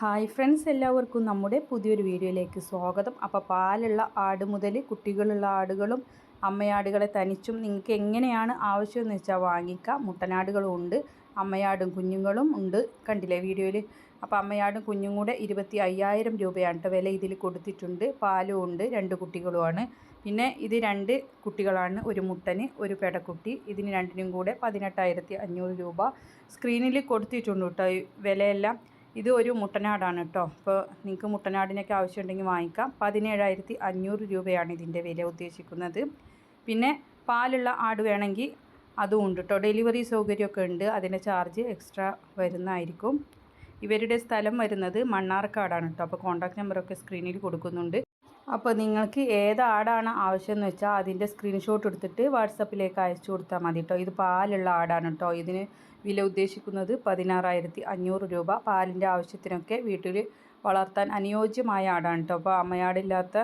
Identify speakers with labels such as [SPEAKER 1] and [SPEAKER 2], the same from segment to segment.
[SPEAKER 1] Hi friends എല്ലാവർക്കും നമ്മുടെ പുതിയൊരു വീഡിയോയിലേക്ക് സ്വാഗതം. അപ്പോൾ പാലുള്ള ആട് മുതൽ കുട്ടികളുള്ള ആടുകളും അമ്മയാടുകളെ തനിച്ചും നിങ്ങൾക്ക് എങ്ങനെയാണ് ആവശ്യമെന്ന് വെച്ചാൽ വാങ്ങിക്കാം. മുട്ടനാടുകളും ഉണ്ട് അമ്മയാടും കുഞ്ഞുങ്ങളും ഉണ്ട് കണ്ടില്ലേ വീഡിയോയിൽ? അപ്പോൾ അമ്മയാടും കുഞ്ഞും കൂടെ ഇരുപത്തി അയ്യായിരം രൂപയാണ് വില ഇതിൽ കൊടുത്തിട്ടുണ്ട്. പാലും ഉണ്ട് രണ്ട് കുട്ടികളുമാണ്. പിന്നെ ഇത് രണ്ട് കുട്ടികളാണ് ഒരു മുട്ടന് ഒരു പെടക്കുട്ടി. ഇതിന് രണ്ടിനും കൂടെ പതിനെട്ടായിരത്തി അഞ്ഞൂറ് രൂപ. സ്ക്രീനിൽ കൊടുത്തിട്ടുണ്ട് കേട്ടോ വിലയെല്ലാം. ഇത് ഒരു മുട്ടനാടാണ് കേട്ടോ. അപ്പോൾ നിങ്ങൾക്ക് മുട്ടനാടിനൊക്കെ ആവശ്യമുണ്ടെങ്കിൽ വാങ്ങിക്കാം. പതിനേഴായിരത്തി അഞ്ഞൂറ് രൂപയാണ് ഇതിന്റെ വില ഉദ്ദേശിക്കുന്നത്. പിന്നെ പാലുള്ള ആട് വേണമെങ്കിൽ അതും ഉണ്ട് കേട്ടോ. ഡെലിവറി സൗകര്യമൊക്കെ ഉണ്ട്. അതിന്റെ ചാർജ് എക്സ്ട്രാ വരുന്നതായിരിക്കും. ഇവരുടെ സ്ഥലം വരുന്നത് മണ്ണാർക്കാടാണ് കേട്ടോ. അപ്പോൾ കോൺടാക്ട് നമ്പറൊക്കെ സ്ക്രീനിൽ കൊടുക്കുന്നുണ്ട്. അപ്പോൾ നിങ്ങൾക്ക് ഏത് ആടാണ് ആവശ്യമെന്ന് വെച്ചാൽ അതിന്റെ സ്ക്രീൻഷോട്ട് എടുത്തിട്ട് വാട്സപ്പിലേക്ക് അയച്ചു കൊടുത്താൽ മതി കേട്ടോ ഇത് പാലുള്ള ആടാണ് കേട്ടോ ഇതിന് വില ഉദ്ദേശിക്കുന്നത് പതിനാറായിരത്തി അഞ്ഞൂറ് രൂപ. പാലിന്റെ ആവശ്യത്തിനൊക്കെ വീട്ടിൽ വളർത്താൻ അനുയോജ്യമായ ആടാണ് കേട്ടോ അപ്പോൾ അമ്മയാടില്ലാത്ത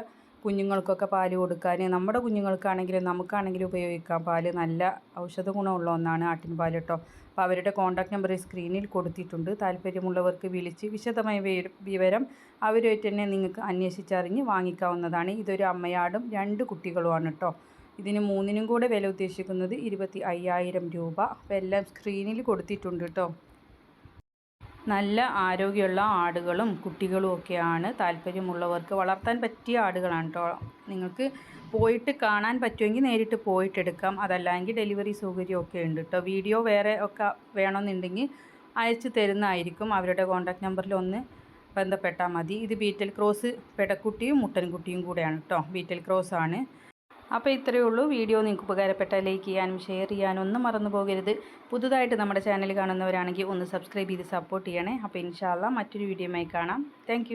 [SPEAKER 1] കുഞ്ഞുങ്ങൾക്കൊക്കെ പാൽ കൊടുക്കാൻ നമ്മുടെ കുഞ്ഞുങ്ങൾക്കാണെങ്കിലും നമുക്കാണെങ്കിലും ഉപയോഗിക്കാം. പാൽ നല്ല ഔഷധ ഗുണമുള്ള ഒന്നാണ് ആട്ടിൻ പാൽ കേട്ടോ അപ്പോൾ അവരുടെ കോൺടാക്ട് നമ്പർ സ്ക്രീനിൽ കൊടുത്തിട്ടുണ്ട്. താല്പര്യമുള്ളവർക്ക് വിളിച്ച് വിശദമായ വിവരം അവരുമായിട്ട് തന്നെ നിങ്ങൾക്ക് അന്വേഷിച്ചറിഞ്ഞ് വാങ്ങിക്കാവുന്നതാണ്. ഇതൊരു അമ്മയാടും രണ്ട് കുട്ടികളുമാണ് കേട്ടോ ഇതിന് മൂന്നിനും കൂടെ വില ഉദ്ദേശിക്കുന്നത് ഇരുപത്തി അയ്യായിരം രൂപ. അപ്പോൾ എല്ലാം സ്ക്രീനിൽ കൊടുത്തിട്ടുണ്ട് കേട്ടോ നല്ല ആരോഗ്യമുള്ള ആടുകളും കുട്ടികളും ഒക്കെയാണ്. താല്പര്യമുള്ളവർക്ക് വളർത്താൻ പറ്റിയ ആടുകളാണ് കേട്ടോ നിങ്ങൾക്ക് പോയിട്ട് കാണാൻ പറ്റുമെങ്കിൽ നേരിട്ട് പോയിട്ട് എടുക്കാം. അതല്ലെങ്കിൽ ഡെലിവറി സൗകര്യമൊക്കെ ഉണ്ട് കേട്ടോ വീഡിയോ വേറെ ഒക്കെ വേണമെന്നുണ്ടെങ്കിൽ അയച്ചു തരുന്നതായിരിക്കും. അവരുടെ കോൺടാക്റ്റ് നമ്പറിൽ ഒന്ന് ബന്ധപ്പെട്ടാൽ മതി. ഇത് ബീറ്റൽ ക്രോസ് പെടക്കുട്ടിയും മുട്ടൻകുട്ടിയും കൂടെയാണ് കേട്ടോ ബീറ്റൽ ക്രോസ് ആണ് അപ്പോൾ ഇത്രയേ ഉള്ളൂ. വീഡിയോ നിങ്ങൾക്ക് ഉപകാരപ്പെട്ട ലൈക്ക് ചെയ്യാനും ഷെയർ ചെയ്യാനും ഒന്നും മറന്നു പോകരുത്. പുതുതായിട്ട് നമ്മുടെ ചാനൽ കാണുന്നവരാണെങ്കിൽ ഒന്ന് സബ്സ്ക്രൈബ് ചെയ്ത് സപ്പോർട്ട് ചെയ്യണേ. അപ്പോൾ ഇൻഷാല്ല മറ്റൊരു വീഡിയോയുമായി കാണാം. താങ്ക്